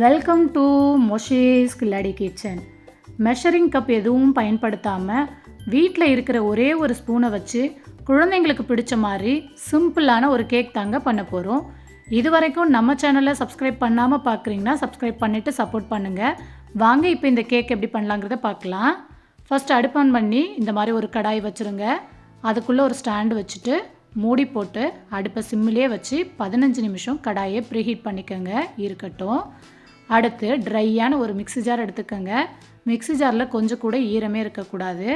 Welcome to மொஷேஸ் கில்லாடி kitchen measuring cup எதுவும் பயன்படுத்தாமல் வீட்டில் இருக்கிற ஒரே ஒரு ஸ்பூனை வச்சு குழந்தைங்களுக்கு பிடிச்ச மாதிரி சிம்பிளான ஒரு கேக் தாங்க பண்ண போகிறோம் இது வரைக்கும் நம்ம சேனலை சப்ஸ்கிரைப் பண்ணாமல் பார்க்குறீங்கன்னா சப்ஸ்கிரைப் பண்ணிவிட்டு சப்போர்ட் பண்ணுங்கள் வாங்க இப்போ இந்த கேக் எப்படி பண்ணலாங்கிறத பார்க்கலாம் ஃபஸ்ட் அடுப்பு ஆன் பண்ணி இந்த மாதிரி ஒரு கடாய் வச்சுருங்க. அதுக்குள்ளே ஒரு ஸ்டாண்டு வச்சுட்டு மூடி போட்டு அடுப்பை சிம்மிலே வச்சு பதினஞ்சு நிமிஷம் கடாயை ப்ரீஹீட் பண்ணிக்கோங்க. இருக்கட்டும். அடுத்து ட்ரையான ஒரு மிக்ஸி ஜார் எடுத்துக்கோங்க. மிக்ஸி ஜாரில் கொஞ்சம் கூட ஈரமே இருக்கக்கூடாது.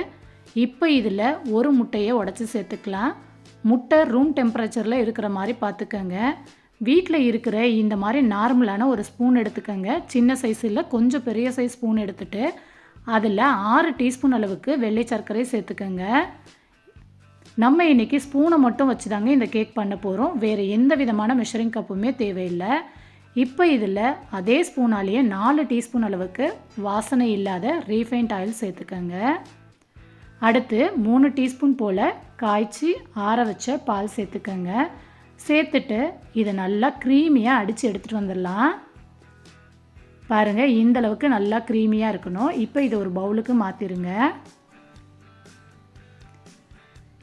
இப்போ இதில் ஒரு முட்டையை உடச்சி சேர்த்துக்கலாம். முட்டை ரூம் டெம்பரேச்சரில் இருக்கிற மாதிரி பார்த்துக்கோங்க. வீட்டில் இருக்கிற இந்த மாதிரி நார்மலான ஒரு ஸ்பூன் எடுத்துக்கோங்க. சின்ன சைஸில் கொஞ்சம் பெரிய சைஸ் ஸ்பூன் எடுத்துட்டு அதில் ஆறு டீஸ்பூன் அளவுக்கு வெள்ளை சர்க்கரை சேர்த்துக்கோங்க. நம்ம இன்றைக்கி ஸ்பூனை மட்டும் வச்சு தாங்க இந்த கேக் பண்ண போகிறோம் வேறு எந்த விதமான மெஷரிங் கப்புமே தேவையில்லை. இப்போ இதில் அதே ஸ்பூனாலேயே நாலு டீஸ்பூன் அளவுக்கு வாசனை இல்லாத ரீஃபைண்ட் ஆயில் சேர்த்துக்கோங்க. அடுத்து மூணு டீஸ்பூன் போல் காய்ச்சி ஆற வச்ச பால் சேர்த்துக்கோங்க. சேர்த்துட்டு இதை நல்லா க்ரீமியாக அடித்து எடுத்துகிட்டு வந்துடலாம். பாருங்கள் இந்த அளவுக்கு நல்லா க்ரீமியாக இருக்கணும். இப்போ இதை ஒரு பவுலுக்கு மாற்றிடுங்க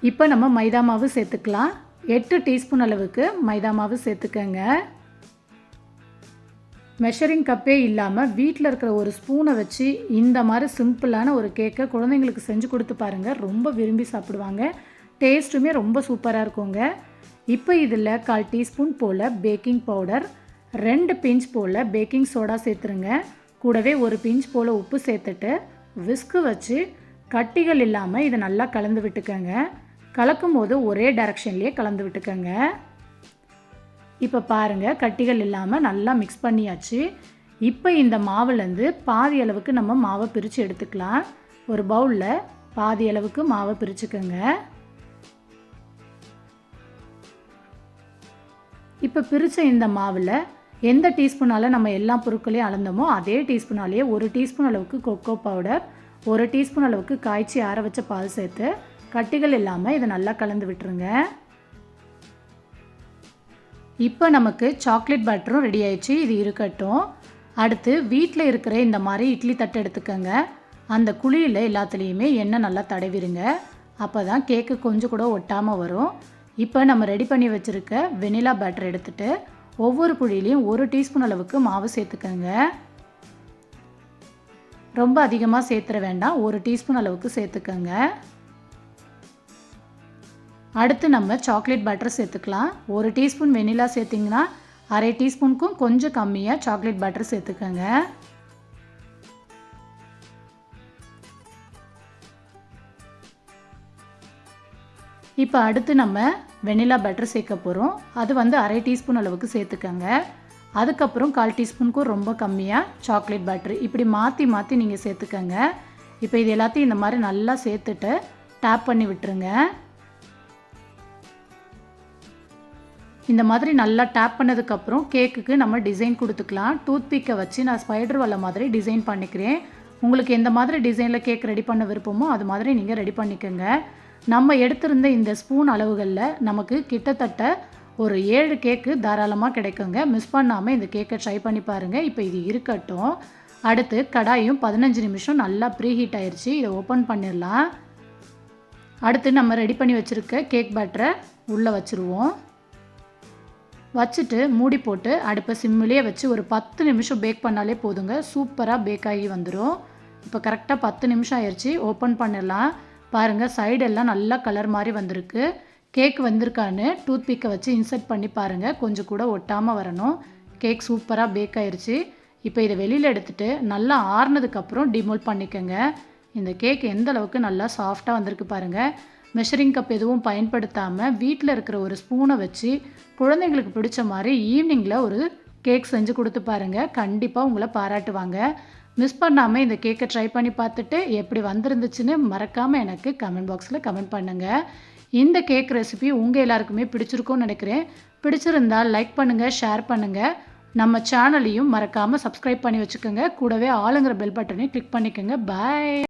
இப்போ நம்ம மைதா மாவு சேர்த்துக்கலாம். எட்டு டீஸ்பூன் அளவுக்கு மைதா மாவு சேர்த்துக்கங்க. மெஷரிங் கப்பே இல்லாமல் வீட்டில் இருக்கிற ஒரு ஸ்பூனை வச்சு இந்த மாதிரி சிம்பிளான ஒரு கேக்கை குழந்தைங்களுக்கு செஞ்சு கொடுத்து பாருங்கள் ரொம்ப விரும்பி சாப்பிடுவாங்க. டேஸ்ட்டுமே ரொம்ப சூப்பராக இருக்குங்க. இப்போ இதில் கால் டீஸ்பூன் போல் பேக்கிங் பவுடர் ரெண்டு பிஞ்ச் போல் பேக்கிங் சோடா சேர்த்துருங்க. கூடவே ஒரு பிஞ்ச் போல் உப்பு சேர்த்துட்டு விஸ்கு வச்சு கட்டிகள் இல்லாமல் இதை நல்லா கலந்து விட்டுக்கோங்க. கலக்கும் போது ஒரே டைரக்ஷன்லேயே கலந்து விட்டுக்கோங்க. இப்போ பாருங்கள் கட்டிகள் இல்லாமல் நல்லா மிக்ஸ் பண்ணியாச்சு. இப்போ இந்த மாவுலேருந்து பாதி அளவுக்கு நம்ம மாவை பிரித்து எடுத்துக்கலாம். ஒரு பவுலில் பாதி அளவுக்கு மாவை பிரிச்சுக்கோங்க. இப்போ பிரித்த இந்த மாவில் எந்த டீஸ்பூனால் நம்ம எல்லா பொருட்களையும் அளந்தோமோ அதே டீஸ்பூனாலேயே ஒரு டீஸ்பூன் அளவுக்கு கொக்கோ பவுடர் ஒரு டீஸ்பூன் அளவுக்கு காய்ச்சி ஆற வச்ச பால் சேர்த்து கட்டிகள் இல்லாமல் இதை நல்லா கலந்து விட்டுருங்க. இப்போ நமக்கு சாக்லேட் பட்டரும் ரெடி ஆயிடுச்சு. இது இருக்கட்டும். அடுத்து வீட்டில் இருக்கிற இந்த மாதிரி இட்லி தட்டு எடுத்துக்கோங்க. அந்த குழியில் எல்லாத்துலேயுமே எண்ணெய் நல்லா தடவிடுங்க அப்போ தான் கேக்கு கொஞ்சம் கூட ஒட்டாமல் வரும். இப்போ நம்ம ரெடி பண்ணி வச்சுருக்க வெனிலா பேட்டர் எடுத்துகிட்டு ஒவ்வொரு குழியிலையும் ஒரு டீஸ்பூன் அளவுக்கு மாவு சேர்த்துக்கோங்க. ரொம்ப அதிகமாக சேர்த்துற வேண்டாம். ஒரு டீஸ்பூன் அளவுக்கு சேர்த்துக்கோங்க. அடுத்து நம்ம சாக்லேட் பட்டர் சேர்த்துக்கலாம். ஒரு டீஸ்பூன் வெனிலா சேர்த்திங்கன்னா அரை டீஸ்பூனுக்கும் கொஞ்சம் கம்மியாக சாக்லேட் பட்டர் சேர்த்துக்கோங்க. இப்போ அடுத்து நம்ம வெனிலா பட்டர் சேர்க்க போகிறோம் அது வந்து அரை டீஸ்பூன் அளவுக்கு சேர்த்துக்கோங்க. அதுக்கப்புறம் கால் டீஸ்பூனுக்கும் ரொம்ப கம்மியாக சாக்லேட் பட்டர் இப்படி மாற்றி மாற்றி நீங்கள் சேர்த்துக்கோங்க. இப்போ இது எல்லாத்தையும் இந்த மாதிரி நல்லா சேர்த்துட்டு டேப் பண்ணி விட்டுருங்க. இந்த மாதிரி நல்லா டேப் பண்ணதுக்கப்புறம் கேக்குக்கு நம்ம டிசைன் கொடுத்துக்கலாம். டூத் பிக்கை வச்சு நான் ஸ்பைடர் வல்ல மாதிரி டிசைன் பண்ணிக்கிறேன். உங்களுக்கு எந்த மாதிரி டிசைனில் கேக் ரெடி பண்ண விருப்பமோ அது மாதிரி நீங்கள் ரெடி பண்ணிக்கோங்க. நம்ம எடுத்திருந்த இந்த ஸ்பூன் அளவுகளில் நமக்கு கிட்டத்தட்ட ஒரு ஏழு கேக்கு தாராளமாக கிடைக்குங்க. மிஸ் பண்ணாமல் இந்த கேக்கை ட்ரை பண்ணி பாருங்கள் இப்போ இது இருக்கட்டும். அடுத்து கடாயும் பதினஞ்சு நிமிஷம் நல்லா ப்ரீ ஹீட் ஆயிடுச்சு இதை ஓப்பன் பண்ணிடலாம் அடுத்து நம்ம ரெடி பண்ணி வச்சுருக்க கேக் பேட்டரை உள்ளே வச்சுருவோம். வச்சுட்டு மூடி போட்டு அடுப்பை சிம்மிலே வச்சு ஒரு பத்து நிமிஷம் பேக் பண்ணாலே போதுங்க. சூப்பராக பேக் ஆகி வந்துடும் இப்போ கரெக்டாக பத்து நிமிஷம் ஆயிடுச்சு ஓப்பன் பண்ணிடலாம். பாருங்கள் சைடெல்லாம் நல்லா கலர் மாதிரி வந்திருக்கு. கேக் வந்திருக்கான்னு டூத் பிக்கை வச்சு இன்சர்ட் பண்ணி பாருங்கள் கொஞ்சம் கூட ஒட்டாமல் வரணும். கேக் சூப்பராக பேக் ஆயிடுச்சு இப்போ இதை வெளியில் எடுத்துகிட்டு நல்லா ஆறுனதுக்கப்புறம் டிமோல் பண்ணிக்கோங்க. இந்த கேக் எந்த அளவுக்கு நல்லா சாஃப்டாக வந்திருக்கு பாருங்கள் மெஷரிங் கப் எதுவும் பயன்படுத்தாமல் வீட்டில் இருக்கிற ஒரு ஸ்பூனை வச்சு குழந்தைங்களுக்கு பிடிச்ச மாதிரி ஈவினிங்கில் ஒரு கேக் செஞ்சு கொடுத்து பாருங்கள் கண்டிப்பாக உங்களை பாராட்டுவாங்க. மிஸ் பண்ணாமல் இந்த கேக்கை ட்ரை பண்ணி பார்த்துட்டு எப்படி வந்திருந்துச்சுன்னு மறக்காமல் எனக்கு கமெண்ட் பாக்ஸில் கமெண்ட் பண்ணுங்கள் இந்த கேக் ரெசிபி உங்கள் எல்லாருக்குமே பிடிச்சிருக்கும்னு நினைக்கிறேன். பிடிச்சிருந்தால் லைக் பண்ணுங்கள் ஷேர் பண்ணுங்கள் நம்ம சேனலையும் மறக்காமல் சப்ஸ்கிரைப் பண்ணி வச்சுக்கோங்க. கூடவே ஆளுங்கிற பெல் பட்டனையும் கிளிக் பண்ணிக்கோங்க. பாய்